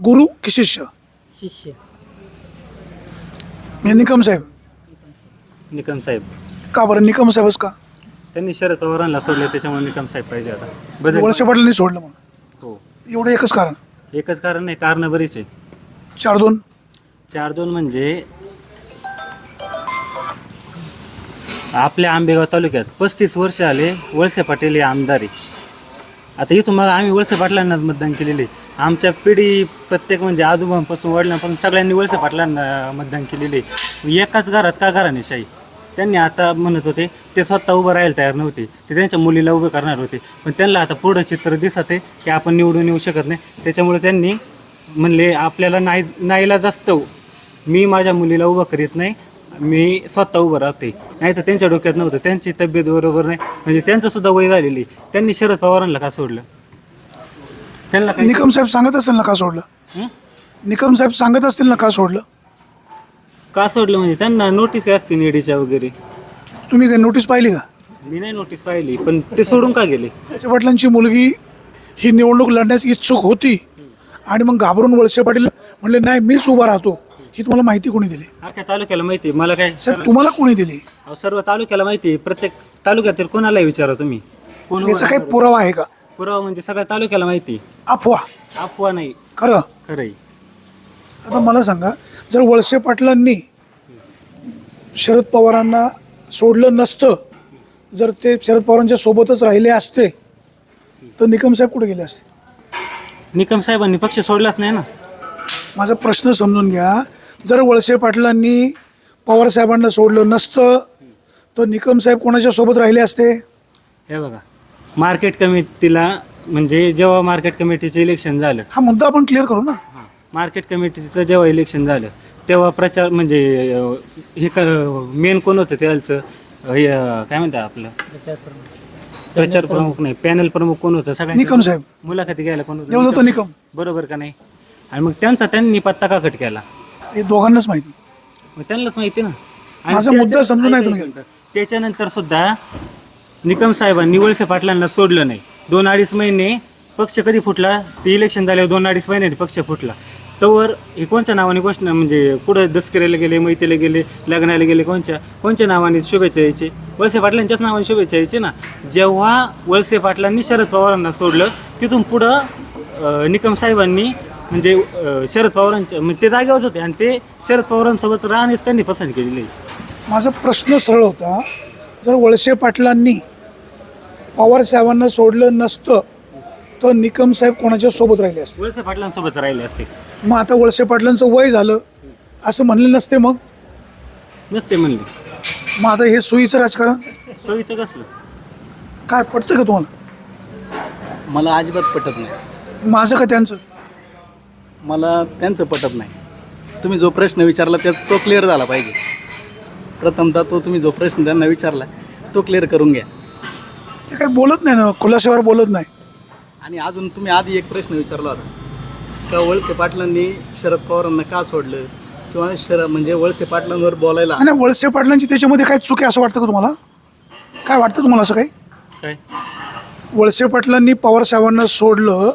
गुरु की शिष्य? शिष्य. म्हणजे निकम साहेब. निकम साहेब. का बरं? निकम साहेबच का? त्यांनी शरद पवारांना सोडले त्याच्यामुळे निकम साहेब पाहिजे आता. बदल वळसे पाटलांनी सोडलं म्हणून. हो. एवढं एकच कारण? एकच कारण आहे कारण बरीच आहे. चार दोन? चार दोन म्हणजे आपल्या आंबेगाव तालुक्यात पस्तीस वर्ष आले वळसे पाटील हे आमदार आहे. आता इथून मग आम्ही वळसे पाटलांना मतदान केलेले आमच्या पिढी प्रत्येक म्हणजे आजोबांपासून वडिलांपासून सगळ्यांनी वळसे पाटलांना मतदान केलेले एकाच घरात का घराने शाही? त्यांनी आता म्हणत होते ते स्वतः उभं राहायला तयार नव्हते. ते त्यांच्या मुलीला उभे करणार होते. पण त्यांना आता पुढं चित्र दिसत आहे की आपण निवडून येऊ शकत नाही. त्याच्यामुळे त्यांनी म्हणले आपल्याला नाही नाहीला जास्त हो. मी माझ्या मुलीला उभं करीत नाही. मी स्वतः उभं राहते. नाही तर त्यांच्या डोक्यात नव्हतं. त्यांची तब्येत बरोबर नाही. म्हणजे त्यांचंसुद्धा वय झालेली त्यांनी शरद पवारांना का सोडलं? त्यांना काही निकम साहेब सांगत असतील ना का सोडलं? हं? निकम साहेब सांगत असतील ना का सोडलं? का सोडलं म्हणजे? त्यांना नोटीस असते नेडीच्या वगैरे. तुम्ही काही नोटीस पाहिली का? मी नाही नोटीस पाहिली पण ते सोडून का गेले? वळसे पाटलांची मुलगी ही निवडणूक लढण्यास इच्छुक होती आणि मग घाबरून वळसे पाटील म्हणले नाही मीच उभा राहतो. ही तुम्हाला माहिती कोणी दिली? अख्ख्या तालुक्याला माहिती आहे. मला काय साहेब तुम्हाला कोणी दिली? अहो, सर्व तालुक्याला माहिती आहे. प्रत्येक तालुक्यातील कोणालाही विचारा तुम्ही. याचा काही पुरावा आहे का? पुरावा म्हणजे सगळ्या तालुक्याला माहिती. अफवा. अफवा नाही. खरं? खरंय. आता मला सांगा जर वळसे पाटलांनी शरद पवारांना सोडलं नसतं जर ते शरद पवारांच्या सोबतच राहिले असते तर निकम साहेब कुठे गेले असते? निकम साहेबांनी पक्ष सोडलाच नाही ना. माझा प्रश्न समजून घ्या जर वळसे पाटलांनी पवार साहेबांना सोडलं नसतं तर निकम साहेब कोणाच्या सोबत राहिले असते? हे बघा मार्केट कमिटीला म्हणजे जेव्हा मार्केट कमिटीचं इलेक्शन झालं. हा मुद्दा आपण क्लिअर करू ना? मार्केट कमिटीचं जेव्हा इलेक्शन झालं तेव्हा प्रचार म्हणजे अं, हे मेन कोण होतं त्याचं? हे, अं, काय म्हणतात आपलं? प्रचार प्रमुख नाही पॅनल प्रमुख कोण होतं? सगळ्यांनी निकम साहेब. मुलाखती घ्यायला कोण होतं? देवदत्त निकम बरोबर का नाही? आणि मग त्यांचा त्यांनी पत्ता का कट केला? हे दोघांनाच माहिती. मग त्यांनाच माहिती ना. आणि माझा मुद्दा समजून नाही तुम्ही त्याच्यानंतर सुद्धा निकम साहेबांनी वळसे पाटलांना सोडलं नाही. दोन अडीच महिने पक्ष कधी फुटला? ते इलेक्शन झाल्यावर दोन अडीच महिन्याने पक्ष फुटला. तवर हे कोणत्या नावाने क्वेश्चन म्हणजे पुढं दसकऱ्याला गेले मैत्रीला गेले लग्नाला गेले कोणच्या कोणत्या नावाने शुभेच्छा यायचे? वळसे पाटलांच्याच नावाने शुभेच्छा यायचे ना? जेव्हा वळसे पाटलांनी शरद पवारांना सोडलं तिथून पुढं निकम साहेबांनी म्हणजे शरद पवारांच्या म्हणजे ते जागेवरच होते आणि ते शरद पवारांसोबत राहण्यास त्यांनी पसंत केलेली. आहे माझा प्रश्न सरळ होता. जर वळसे पाटलांनी पवार साहेबांना सोडलं नसतं तर निकम साहेब कोणाच्या सोबत राहिले असते? वळसे पाटलांसोबत राहिले असते. मग आता वळसे पाटलांचं वय झालं असं म्हणले नसते मग? नसते म्हणले. मग आता हे सोयीचं राजकारण? सोयीचं कसलं? काय पडतं का तुम्हाला? मला अजिबात पटत नाही. माझं का त्यांचं? मला त्यांचं पटत नाही. तुम्ही जो प्रश्न विचारला त्या तो क्लिअर झाला पाहिजे. प्रथमतः तो तुम्ही जो प्रश्न त्यांना विचारला तो क्लिअर करून घ्या. ते काही बोलत नाही ना खुलाशावर बोलत नाही. आणि अजून तुम्ही आधी एक प्रश्न विचारला होता. का वळसे पाटलांनी शरद पवारांना का सोडलं? किंवा शर म्हणजे वळसे पाटलांवर बोलायला आणि वळसे पाटलांची त्याच्यामध्ये काय चूक आहे असं वाटतं का तुम्हाला? काय वाटतं तुम्हाला असं काही? काय? वळसे पाटलांनी पवार साहेबांना सोडलं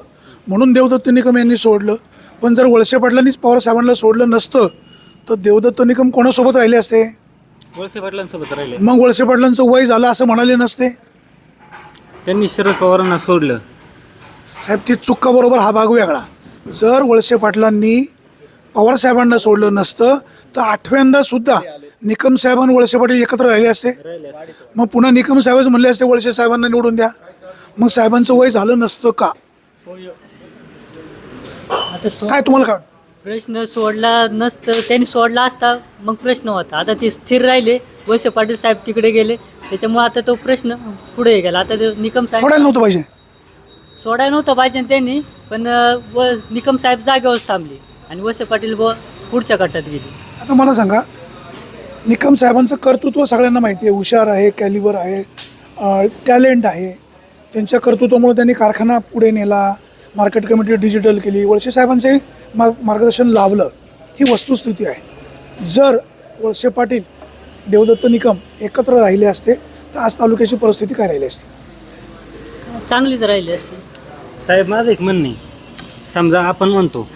म्हणून देवदत्त निकम यांनी सोडलं. पण जर वळसे पाटलांनीच पवार साहेबांना सोडलं नसतं तर देवदत्त निकम कोणासोबत राहिले असते? वळसे पाटलांसोबत राहिले. मग वळसे पाटलांचं वय झालं असं म्हणाले नसते? त्यांनी शरद पवारांना सोडलं. साहेब ती चुक्का बरोबर हा भाग वेगळा. जर वळसे पाटलांनी पवार साहेबांना सोडलं नसतं तर आठव्यांदा सुद्धा निकम साहेब आणि वळसे पाटील एकत्र राहिले असते. मग पुन्हा निकम साहेबच म्हणले असते वळसे साहेबांना निवडून द्या. मग साहेबांचं वय झालं नसतं का? आता सो काय तुम्हाला काय वाटतं? प्रश्न सोडला नसतं त्यांनी सोडला असता मग प्रश्न होता. आता ते स्थिर राहिले. वैसे पाटील साहेब तिकडे गेले. त्याच्यामुळे आता तो प्रश्न पुढे गेला. आता ते निकम साहेब सोडायला नव्हतं पाहिजे. सोडायला नव्हतं पाहिजे त्यांनी पण अं, व निकम साहेब जागेवरच थांबले. आणि वैसे पाटील ब पुढच्या गटात गेले. आता मला सांगा निकम साहेबांचं कर्तृत्व सगळ्यांना माहिती आहे. हुशार आहे कॅलिबर आहे टॅलेंट आहे. त्यांच्या कर्तृत्वामुळे त्यांनी कारखाना पुढे नेला मार्केट कमिटी डिजिटल केली. वळसे साहेबांचंही मार्ग मार्गदर्शन लाभलं. ही वस्तुस्थिती आहे. जर वळसे पाटील देवदत्त निकम एकत्र राहिले असते तर आज तालुक्याची परिस्थिती काय राहिली असते? चांगलीच राहिली असते. साहेब माझं एक म्हणणं समजा आपण म्हणतो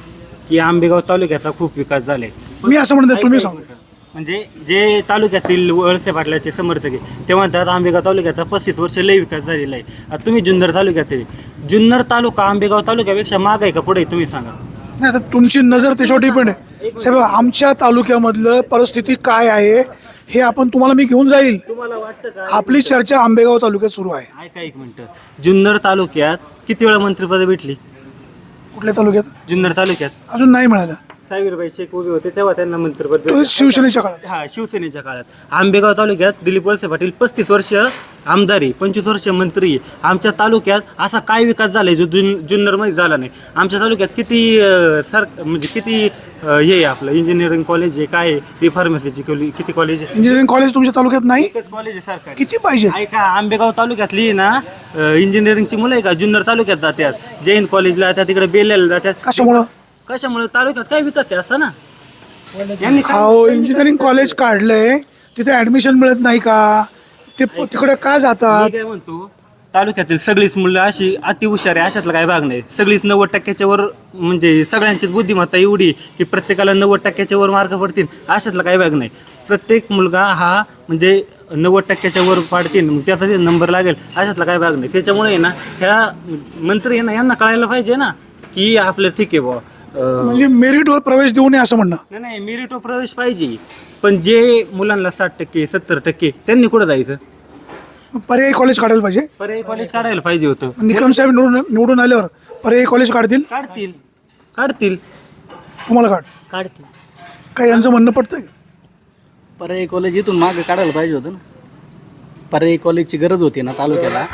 की आंबेगाव तालुक्याचा खूप विकास झालाय. मी असं म्हणतो तुम्ही सांगा. म्हणजे जे तालुक्यातील वळसे पाटलाचे समर्थक आहे ते म्हणतात आंबेगाव तालुक्याचा पस्तीस वर्ष लय विकास झालेला आहे. आता तुम्ही जुन्नर तालुक्यातील जुन्नर तालुका आंबेगाव तालुक्यापेक्षा माग आहे का पुढे तुम्ही सांगा. नाही आता तुमची नजर त्याच्यावर डिपेंड आहे. साहेब आमच्या तालुक्यामधलं परिस्थिती काय आहे? हे आपण तुम्हाला मी घेऊन जाईल. तुम्हाला वाटतं का? आपली चर्चा आंबेगाव तालुक्यात सुरू आहे. ऐका एक मिनिट. जुन्नर तालुक्यात किती वेळा मंत्रिपद भेटली? कुठल्या तालुक्यात? जुन्नर तालुक्यात. अजून नाही मिळालं. साहेबबाई शेख उभे होते तेव्हा त्यांना मंत्रिपद. शिवसेनेच्या काळात. हा शिवसेनेच्या काळात. आंबेगाव तालुक्यात दिलीप वळसे पाटील पस्तीस वर्ष आमदारी पंचवीस वर्ष मंत्री. आमच्या तालुक्यात असा काय विकास झालाय जो जुन जुन्नरमध्ये झाला नाही? आमच्या तालुक्यात किती अं, सर म्हणजे किती अं, हे आहे आपलं? इंजिनिअरिंग कॉलेज आहे काय आहे? बी फार्मसीची किती कॉलेज आहे? इंजिनिअरिंग कॉलेज तुमच्या तालुक्यात नाही? एकच कॉलेज आहे सरकारी. किती पाहिजे? ऐका आंबेगाव तालुक्यातली ना अं, इंजिनिअरिंगची मुलं आहे का? जुन्नर तालुक्यात जातात. जैन कॉलेजला जातात तिकडे बेल्याला जातात. कशामुळं? कशामुळे तालुक्यात काय विकास आहे असं ना? यांनी काय- अहो इंजिनिअरिंग कॉलेज काढलंय. तिथे ऍडमिशन मिळत नाही का? ते प- तिकडे का मी जातात काय म्हणतो तालुक्यातील सगळीच मुलं अशी अति हुशार आहे अशातला काय भाग नाही. सगळीच नव्वद टक्क्याच्या वर म्हणजे सगळ्यांचीच बुद्धिमत्ता एवढी की प्रत्येकाला नव्वद टक्क्याच्या वर मार्क पडतील अशातला काही भाग नाही. प्रत्येक मुलगा हा म्हणजे नव्वद टक्क्याच्या वर पाडतील मग त्याचा नंबर लागेल अशातला काय भाग नाही. त्याच्यामुळे आहे ना ह्या मंत्री आहे ना यांना कळायला पाहिजे ना की आपलं ठीक आहे बुवा. म्हणजे मेरिटवर प्रवेश देऊ नये असं म्हणणं. नाही नाही मेरिटो प्रवेश पाहिजे. पण जे मुलांना साठ टक्के सत्तर टक्के त्यांनी कुठं जायचं? पर्यायी कॉलेज काढायला पाहिजे. पर्यायी कॉलेज काढायला पाहिजे होतं. निकम साहेब निवडून निवडून आल्यावर पर्यायी कॉलेज काढतील? काढतील. काढतील. तुम्हाला काढ. काढते काय यांचं म्हणणं पडतंय? पर्यायी कॉलेज इथून मागं काढायला पाहिजे होतं ना. पर्यायी कॉलेजची गरज होती ना तालुक्याला.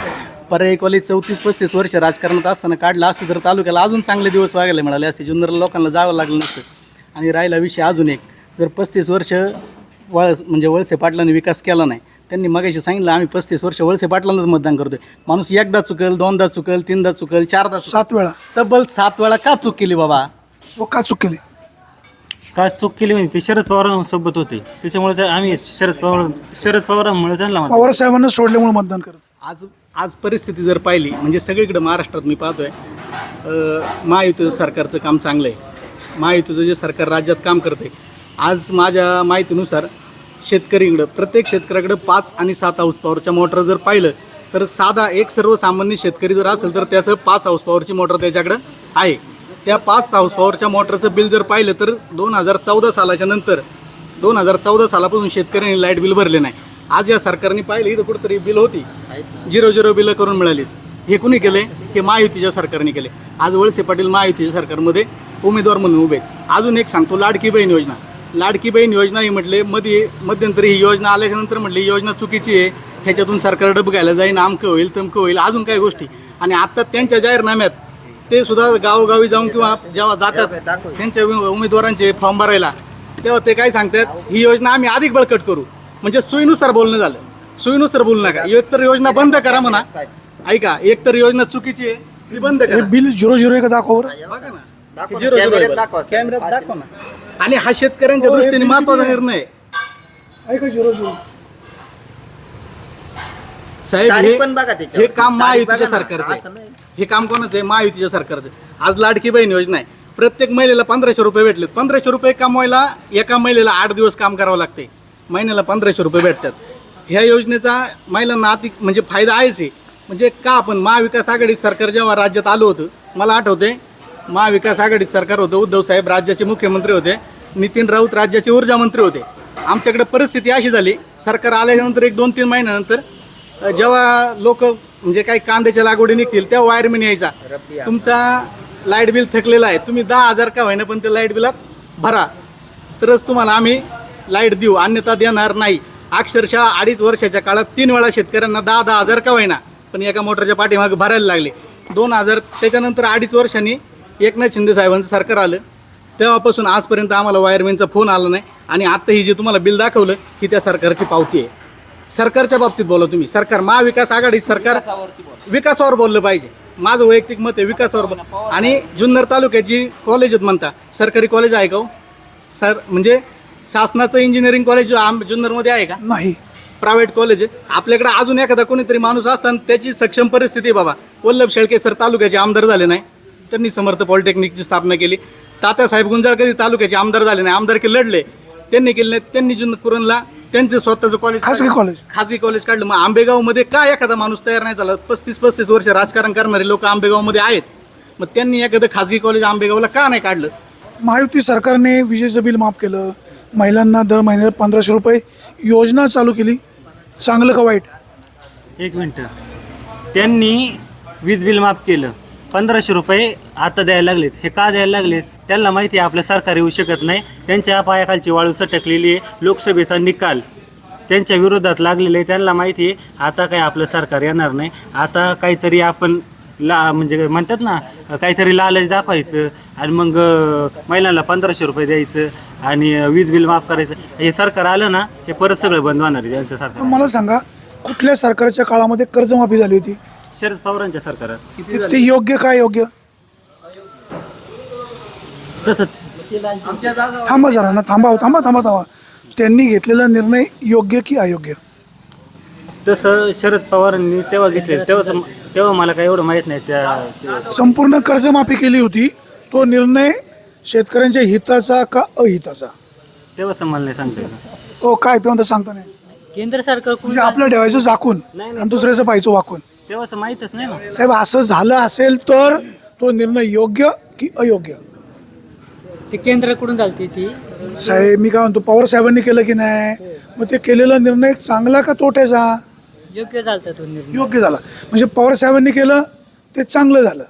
पर्यायी कॉलेज चौतीस पस्तीस वर्ष राजकारणात असताना काढलं असतं तर तालुक्याला अजून चांगले दिवस वागायला मिळाले असते जुन्नर लोकांना जावं लागलं नसतं. आणि राहिला विषय अजून एक. जर पस्तीस वर्ष वळ म्हणजे वळसे पाटलांनी विकास केला नाही त्यांनी मगाशी सांगितलं आम्ही पस्तीस वर्ष वळसे पाटलांनाच मतदान करतोय. माणूस एकदा चुकल दोनदा चुकल तीनदा चुकल चारदा चुकल. सात वेळा. तब्बल सात वेळा का चूक केली बाबा? व का चूक केली? का चूक केली म्हणजे ते शरद पवारांसोबत होते. त्याच्यामुळे ते आम्ही शरद पवार शरद पवारांमुळे त्यांना म्हणतो. पवार साहेबांना सोडल्यामुळे मतदान करत. आज आज परिस्थिती जर पाहिली म्हणजे सगळीकडे महाराष्ट्रात मी पाहतोय आहे महायुतीचं सरकारचं काम चांगलं आहे. महायुतीचं जे सरकार राज्यात काम करते आज माझ्या माहितीनुसार शेतकरीकडं प्रत्येक शेतकऱ्याकडं पाच आणि सात हाऊस पॉवरच्या मोटर जर पाहिलं तर साधा एक सर्वसामान्य शेतकरी जर असेल तर त्याचं पाच हाऊस पॉवरची मोटर त्याच्याकडं आहे. त्या पाच हाऊस पॉवरच्या मोटरचं बिल जर पाहिलं तर दोन हजार चौदा सालाच्या नंतर दोन हजार चौदा सालापासून शेतकऱ्यांनी लाइट बिल भरले नाही. आज या सरकारने पाहिलं इथं कुठंतरी बिल होती. झिरो झिरो बिलं करून मिळाली. हे कुणी केले? हे महायुतीच्या सरकारने केले. आज वळसे पाटील महायुतीच्या सरकारमध्ये उमेदवार म्हणून उभे. अजून एक सांगतो लाडकी बहीण योजना. लाडकी बहीण योजना ही म्हटले मध्ये मध्यंतरी ही योजना आल्याच्यानंतर म्हटली ही योजना चुकीची आहे. ह्याच्यातून सरकार डब घ्यायला जाईन आमकं होईल तमकं होईल अजून काही गोष्टी. आणि आता त्यांच्या जाहीरनाम्यात ते सुद्धा गावोगावी जाऊन किंवा जेव्हा जातात त्यांच्या उमे- उमेदवारांचे फॉर्म भरायला तेव्हा ते काय सांगतात ही योजना आम्ही अधिक बळकट करू. म्हणजे सोयीनुसार बोलणं झालं. सोयीनुसार बोलू नका. एक तर योजना बंद करा म्हणा. ऐका एक तर योजना चुकीची आहे. ती बंद हे करा. बिल झिरो झिरो एक दाखव बरं. बघा ना. हे zero zero आहे बघा. कॅमेऱ्यात दाखवा ना. आणि हा शेतकऱ्यांच्या दृष्टीने महत्त्वाचा निर्णय आहे. ऐका झिरो झिरो. साहेब तारीख हे- पण बघा त्याच्यावर. हे काम तारीख महायुतीच्या बघा ना. सरकारचं असं आहे नाही. हे काम कोणाचं आहे? महायुतीच्या सरकारचं आहे. आज लाडकी बहीण योजना आहे. प्रत्येक महिलेला पंधराशे रुपये भेटलेत. पंधराशे रुपये कमवायला एका महिलेला आठ दिवस काम करावं लागते महिन्याला पंधराशे रुपये भेटतात. ह्या योजनेचा महिलांना अति म्हणजे फायदा आहेच आहे. म्हणजे का आपण महाविकास आघाडी सरकार जेव्हा राज्यात आलं होतं मला आठवते महाविकास आघाडीत सरकार होतं उद्धव साहेब राज्याचे मुख्यमंत्री होते नितीन राऊत राज्याचे ऊर्जा मंत्री होते. आमच्याकडे परिस्थिती अशी झाली सरकार आल्यानंतर एक दोन तीन महिन्यानंतर जेव्हा लोक म्हणजे काही कांद्याच्या लागवडी निघतील तेव्हा वायरमॅन यायचा. तुमचा लाइट बिल थकलेला आहे तुम्ही दहा हजार का होईना पण ते लाइट बिलात भरा. तरच तुम्हाला आम्ही लाइट देऊ अन्यथा देणार नाही. अक्षरशः अडीच वर्षाच्या काळात तीन वेळा शेतकऱ्यांना दहा दहा हजार का होईना पण एका मोटरच्या पाठीमागे भरायला लागले. दोन हजार त्याच्यानंतर अडीच वर्षांनी एकनाथ शिंदे साहेबांचं सरकार आलं. तेव्हापासून आजपर्यंत आम्हाला वायरमॅनचा फोन आला नाही. आणि आत्ता ही जे तुम्हाला बिल दाखवलं ही त्या सरकारची पावती आहे. सरकारच्या बाबतीत बोला तुम्ही. सरकार महाविकास आघाडी सरकार विकासावर बोललं पाहिजे. माझं वैयक्तिक मत आहे विकासावर बोल आणि जुन्नर तालुक्यात जी कॉलेज आहेत म्हणता सरकारी कॉलेज आहे का हो? सर म्हणजे शासनाचं इंजिनिअरिंग कॉलेज आम जुन्नरमध्ये आहे का? नाही. प्रायव्हेट कॉलेज आहे. आपल्याकडे अजून एखादा कोणीतरी माणूस असताना त्याची सक्षम परिस्थिती बाबा. वल्लभ शेळके सर तालुक्याचे आमदार झाले नाही. त्यांनी समर्थ पॉलिटेक्निकची स्थापना केली. तात्यासाहेब गुंजाळ कधी तालुक्याचे आमदार झाले नाही. आमदार के लढले. त्यांनी केले नाही. त्यांनी जुन कुरणला त्यांचं स्वतःचं कॉलेज खासगी कॉलेज खाजगी कॉलेज काढलं. मग आंबेगावमध्ये का एखादा माणूस तयार नाही झाला? पस्तीस पस्तीस वर्ष राजकारण करणारे लोक आंबेगावमध्ये आहेत. मग त्यांनी एखादं खाजगी कॉलेज आंबेगावला का नाही काढलं? महायुती सरकारने विजेचं बिल माफ केलं. महिलांना दर महिन्याला पंधराशे रुपये योजना चालू केली. चांगलं का वाईट? एक मिनटं. त्यांनी वीज बिल माफ केलं. पंधराशे रुपये आता द्यायला लागलेत. हे का द्यायला लागलेत? त्यांना माहिती आहे आपलं सरकार येऊ शकत नाही. त्यांच्या पायाखालची वाळू सटकलेली आहे. लोकसभेचा निकाल त्यांच्या विरोधात लागलेलं आहे. त्यांना माहिती आहे आता काय आपलं सरकार येणार नाही. आता काहीतरी आपण ला म्हणजे म्हणतात ना काहीतरी लालच दाखवायचं. आणि मग महिलांना पंधराशे रुपये द्यायचं आणि वीज बिल माफ करायचं. हे सरकार आलं ना हे परत सगळं बंद होणार आहे तर सरकार. मला सांगा कुठल्या सरकारच्या काळामध्ये कर्जमाफी झाली होती? शरद पवारांच्या सरकारात. ते- योग्य काय योग्य? तसं थांबा जरा ना थांबा हो, थांबा थांबा थांबा. त्यांनी घेतलेला निर्णय योग्य की अयोग्य? तसं शरद पवारांनी तेव्हा घेतले तेव्हा तेव्हा मला काही एवढं माहीत नाही त्या संपूर्ण कर्जमाफी केली होती. तो निर्णय शेतकऱ्यांच्या हिताचा का अहिताचा? तेव्हाच मला नाही सांगता हो काय ते म्हणता सांगता नाही. केंद्र सरकार म्हणजे आपलं ठेवायचं झाकून आणि दुसऱ्याचं पाहायचं वाकून. तेव्हाच माहीतच नाही ना. साहेब असं झालं असेल तर तो निर्णय योग्य की अयोग्य? ते केंद्राकडून झालती ती? साहेब मी काय म्हणतो पवार साहेबांनी केलं की नाही? मग ते केलेला निर्णय चांगला का तोट्याचा? योग्य झालता तो निर्णय. योग्य झाला. म्हणजे पवार साहेबांनी केलं ते चांगलं झालं.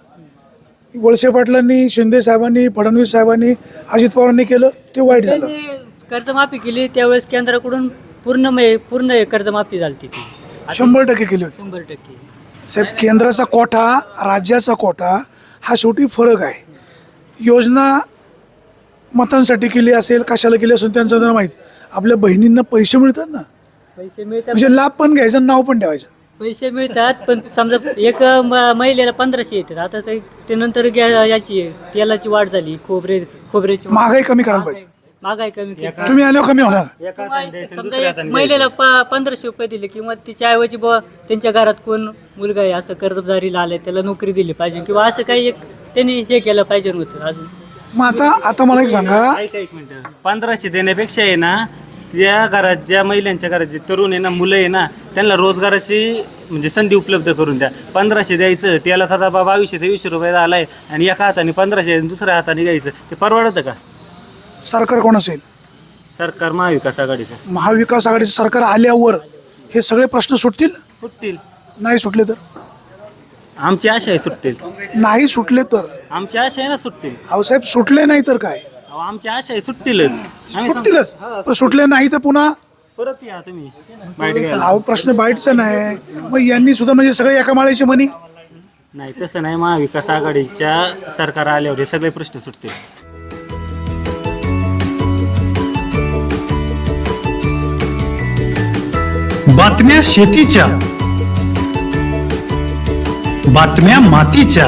वळसे पाटलांनी शिंदे साहेबांनी फडणवीस साहेबांनी अजित पवारांनी केलं ते वाईट झालं. कर्जमाफी केली त्यावेळेस केंद्राकडून पूर्ण पूर्ण कर्जमाफी झालती ती. शंभर टक्के केली होती. शंभर टक्के. साहेब केंद्राचा कोटा राज्याचा कोटा हा शेवटी फरक आहे. योजना मतांसाठी केली असेल कशाला केली असेल त्यांचं त्यांना माहीत. आपल्या बहिणींना पैसे मिळतात ना. पैसे मिळतात. म्हणजे लाभ पण घ्यायचा नाव पण ठेवायचं. पैसे मिळतात पण समजा एक म- महिलेला पंधराशे येतात. आता ते ते नंतर गॅ- याची तेलाची वाढ झाली खोबरे खोबऱ्याची वाढ. महागाई कमी करायला पाहिजे. महागाई कमी केली. तुम्ही आल्यावर कमी होणार. समजा एक महिलेला प- पंधराशे रुपये दिले किंवा तिच्या ऐवजी बुवा त्यांच्या घरात कोण मुलगा आहे असं कर्जदारीला आलाय त्याला नोकरी दिली पाहिजे किंवा असं काही एक त्यांनी हे केलं पाहिजे होतं. अजून मग आता आता मला एक सांगा. ऐका एक मिनिट. पंधराशे देण्यापेक्षा आहे ना त्या घरात ज्या महिलांच्या घरात जे तरुण आहे ना मुलं आहे ना त्यांना रोजगाराची म्हणजे संधी उपलब्ध करून द्या. पंधराशे द्यायचं त्याला साधा बा बावीसशे तेवीसशे रुपये आलाय आणि एका हाताने पंधराशे आणि दुसऱ्या हाताने द्यायचं ते परवडतं का? सरकार कोण असेल? सरकार महाविकास आघाडीचं महाविकास आघाडीचं सरकार आल्यावर हे सगळे प्रश्न सुटतील? सुटतील. नाही सुटले तर? आमची आशा आहे सुटतील. नाही सुटले तर? आमची आशा आहे ना सुटतील. आऊसाहेब सुटले नाही तर काय? अहो, आमची आशा आहे सुटतीलच. आम्ही सुटतीलच. पण सुटले नाही तर पुन्हा परत या तुम्ही. घ्यायला. हा प्रश्न बाईटचा नाही. मग यांनी सुद्धा म्हणजे सगळे एका माळ्याची म्हणी? नाही तसं नाही. महाविकास आघाडीच्या सरकार आल्यावर हे सगळे प्रश्न सुटतील. बातम्या शेतीच्या. बातम्या मातीच्या.